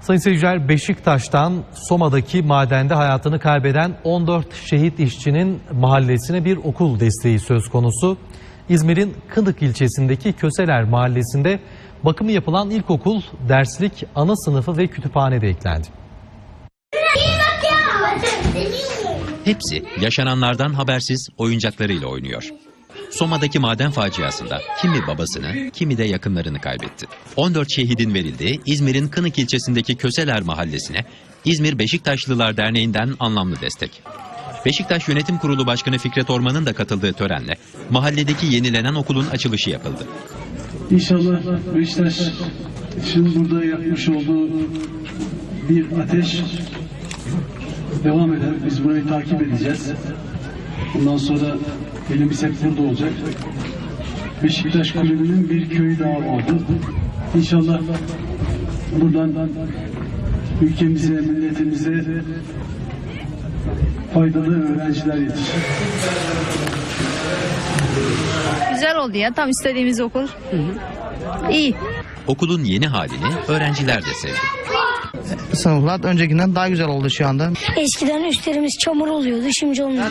Sayın seyirciler Beşiktaş'tan Soma'daki madende hayatını kaybeden 14 şehit işçinin mahallesine bir okul desteği söz konusu. İzmir'in Kınık ilçesindeki Köseler mahallesinde bakımı yapılan ilkokul, derslik, ana sınıfı ve kütüphane de eklendi. Hepsi yaşananlardan habersiz oyuncaklarıyla oynuyor. Soma'daki maden faciasında kimi babasını, kimi de yakınlarını kaybetti. 14 şehidin verildiği İzmir'in Kınık ilçesindeki Köseler mahallesine İzmir Beşiktaşlılar Derneği'nden anlamlı destek. Beşiktaş Yönetim Kurulu Başkanı Fikret Orman'ın da katıldığı törenle mahalledeki yenilenen okulun açılışı yapıldı. İnşallah Beşiktaş şimdi burada yapmış olduğu bir ateş devam eder. Biz burayı takip edeceğiz. Bundan sonra elimiz hep burada olacak. Beşiktaş Kulübü'nün bir köyü daha oldu. İnşallah buradan ülkemize, milletimize faydalı öğrenciler yetişir. Güzel oldu ya tam istediğimiz okul. İyi. Okulun yeni halini öğrenciler de sevdi. Sınıflar öncekinden daha güzel oldu şu anda. Eskiden üstlerimiz çamur oluyordu, şimdi olmuyor.